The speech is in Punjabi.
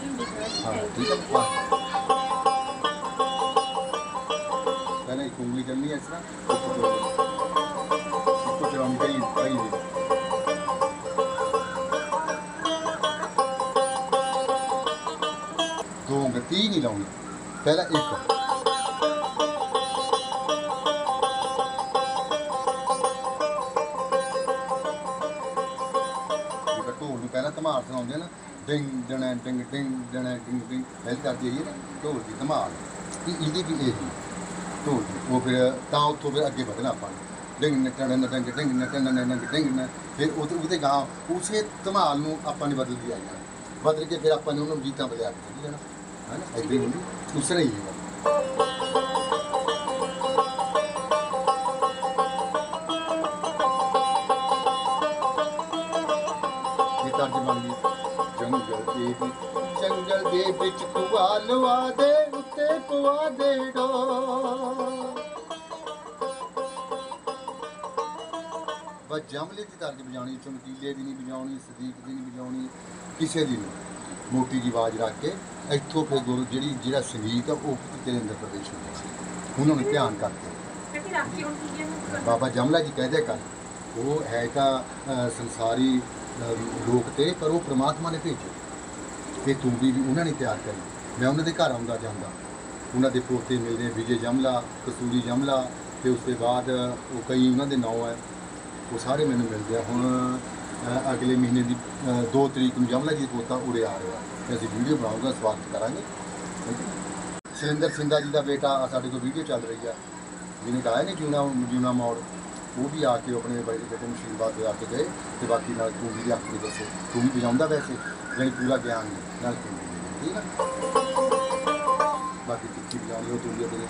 ਠੀਕ ਹੈ ਬਸ। ਇੱਕ ਉਂਗਲੀ ਕਰਨੀ ਹੈ ਇਸ ਤਰ੍ਹਾਂ ਦੋ ਇੱਕੋ ਚਲਾਉਣੀ ਕਈ ਕਈ ਦੇ ਦੋ ਉਂਗਲ, ਤੀਹ ਨਹੀਂ ਲਾਉਣੀ। ਪਹਿਲਾਂ ਇੱਕ। ਢੋਲ ਨੂੰ ਪਹਿਲਾਂ ਧਮਾਰ ਸੁਣਾਉਂਦੇ ਆ ਨਾ ਡਿੰਗ ਡਣਾ ਡਿੰਗ ਡਿੰਗ ਡਣਾ ਡਿੰਗ ਡਿੰਗ। ਐਲ ਕਰਦੀ ਆਈਏ ਨਾ ਢੋਲ ਦੀ ਧਮਾਲ। ਤੇ ਇਹਦੀ ਵੀ ਇਹ ਹੀ ਢੋਲ ਦੀ। ਉਹ ਫਿਰ ਤਾਂ ਉੱਥੋਂ ਫਿਰ ਅੱਗੇ ਵਧਣਾ ਆਪਾਂ ਨੇ। ਡਿੰਗ ਨਟਣ ਨਟਣ ਡਿੰਗ ਨਟਣ ਨਟਣ ਡਿੰਗ ਨ। ਫਿਰ ਉਹਦੇ ਉਹਦੇ ਗਾਂ ਉਸੇ ਧਮਾਲ ਨੂੰ ਆਪਾਂ ਨੇ ਬਦਲਦੀ ਆਈ ਜਾਣਾ। ਬਦਲ ਕੇ ਫਿਰ ਆਪਾਂ ਨੇ ਉਹਨੂੰ ਗੀਤਾਂ ਬਜਾ ਕੇ ਚੱਲੀ ਜਾਣਾ ਹੈ ਨਾ ਐਦਾਂ ਹੀ ਹੁੰਦੀ ਹੀ ਹੈ ਇਹ ਤਰਜ ਬਣ ਜੰਗਲ ਦੇ ਵਿੱਚ ਜੰਗਲ ਦੇ ਵਿੱਚ ਕੁਆ ਲਵਾ ਦੇ ਉੱਤੇ ਪਵਾ ਦੇ ਡੋ ਬਸ ਜਮਲੇ ਦੀ ਤਰਜ ਵਜਾਉਣੀ ਚਮਕੀਲੇ ਦੀ ਨਹੀਂ ਵਜਾਉਣੀ ਸਦੀਕ ਦੀ ਨਹੀਂ ਵਜਾਉਣੀ ਕਿਸੇ ਦੀ ਨਹੀਂ। ਮੋਟੀ ਜੀ ਆਵਾਜ਼ ਰੱਖ ਕੇ ਇੱਥੋਂ ਫਿਰ ਗੁਰੂ ਜਿਹੜੀ ਜਿਹੜਾ ਸੰਗੀਤ ਆ ਉਹ ਤੇਰੇ ਅੰਦਰ ਪ੍ਰਵੇਸ਼ ਹੁੰਦਾ ਸੀ ਉਹਨਾਂ ਨੂੰ ਧਿਆਨ ਕਰਕੇ ਬਾਬਾ ਜਮਲਾ ਜੀ ਕਹਦੇ ਕਰ। ਉਹ ਹੈਗਾ ਸੰਸਾਰੀ ਲੋਕ ਤੇ, ਪਰ ਉਹ ਪ੍ਰਮਾਤਮਾ ਨੇ ਭੇਜੇ ਤੇ ਤੂੰ ਵੀ ਉਹਨਾਂ ਨੇ ਤਿਆਰ ਕਰੀ। ਮੈਂ ਉਹਨਾਂ ਦੇ ਘਰ ਆਉਂਦਾ ਜਾਂਦਾ। ਉਹਨਾਂ ਦੇ ਪੋਤੇ ਮਿਲਦੇ ਵਿਜੇ ਜਮਲਾ, ਕਸੂਰੀ ਜਮਲਾ, ਤੇ ਉਸ ਤੋਂ ਬਾਅਦ ਉਹ ਕਈ ਉਹਨਾਂ ਦੇ ਨਾਂ ਹੈ ਉਹ ਸਾਰੇ ਮੈਨੂੰ ਮਿਲਦੇ ਆ। ਹੁਣ ਅਗਲੇ ਮਹੀਨੇ ਦੀ 2 ਤਰੀਕ ਨੂੰ ਜਮਲਾ ਜੀ ਦਾ ਪੋਤਾ ਉਰੇ ਆ ਰਿਹਾ। ਤੇ ਅਸੀਂ ਵੀਡੀਓ ਬਣਾਉਂਗਾ ਸਵਾਗਤ ਕਰਾਂਗੇ। ਸੁਰਿੰਦਰ ਸਿੰਘਾ ਜੀ ਦਾ ਬੇਟਾ ਸਾਡੇ ਕੋਲ ਵੀਡੀਓ ਚੱਲ ਰਹੀ ਆ। ਜਿਹਨੇ ਗਾਇਆ ਨਹੀਂ ਜੂਨਾ ਜੂਨਾ ਮੋੜ? ਉਹ ਵੀ ਆ ਕੇ ਆਪਣੇ ਬੜੇ ਬੇਟੇ ਨੂੰ ਆਸ਼ੀਰਵਾਦ ਦੇ ਆ ਕੇ ਗਏ ਤੇ ਬਾਕੀ ਨਾਲ ਤੂੰ ਵੀ ਆਖ ਕੇ ਦੱਸੋ। ਤੂੰ ਵੀ ਵਜਾਉਂਦਾ ਵੈਸੇ ਜਾਣੀ ਪੂਰਾ ਗਿਆਨ ਨਹੀਂ ਨਾਲ ਤੂੰ ਵੀ ਠੀਕ ਆ? ਬਾਕੀ ਟਿੱਕੀ ਵਜਾਉਣੀ ਉਹ ਤੂੰ ਵੀ ਆਪਣੇ?